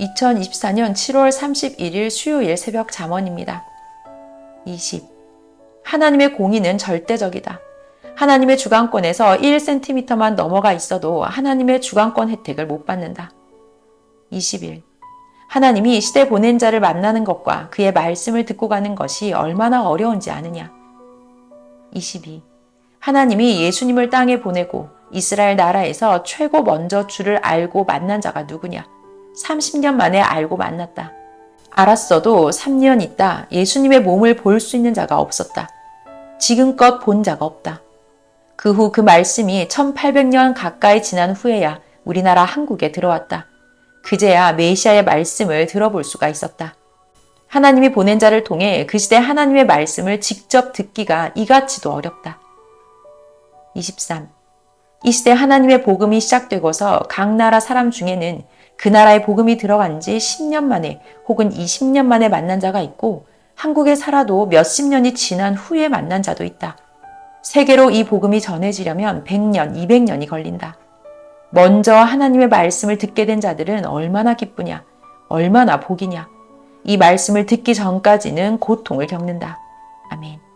2024년 7월 31일 수요일 새벽 잠언입니다. 20. 하나님의 공의는 절대적이다. 하나님의 주관권에서 1cm만 넘어가 있어도 하나님의 주관권 혜택을 못 받는다. 21. 하나님이 시대 보낸 자를 만나는 것과 그의 말씀을 듣고 가는 것이 얼마나 어려운지 아느냐. 22. 하나님이 예수님을 땅에 보내고 이스라엘 나라에서 최고 먼저 주를 알고 만난 자가 누구냐? 30년 만에 알고 만났다. 알았어도 3년 있다 예수님의 몸을 볼 수 있는 자가 없었다. 지금껏 본 자가 없다. 그후그 말씀이 1800년 가까이 지난 후에야 우리나라 한국에 들어왔다. 그제야 메시아의 말씀을 들어볼 수가 있었다. 하나님이 보낸 자를 통해 그 시대 하나님의 말씀을 직접 듣기가 이같이도 어렵다. 23. 이 시대 하나님의 복음이 시작되고서 각 나라 사람 중에는 그 나라의 복음이 들어간 지 10년 만에 혹은 20년 만에 만난 자가 있고 한국에 살아도 몇십 년이 지난 후에 만난 자도 있다. 세계로 이 복음이 전해지려면 100년, 200년이 걸린다. 먼저 하나님의 말씀을 듣게 된 자들은 얼마나 기쁘냐, 얼마나 복이냐. 이 말씀을 듣기 전까지는 고통을 겪는다. 아멘.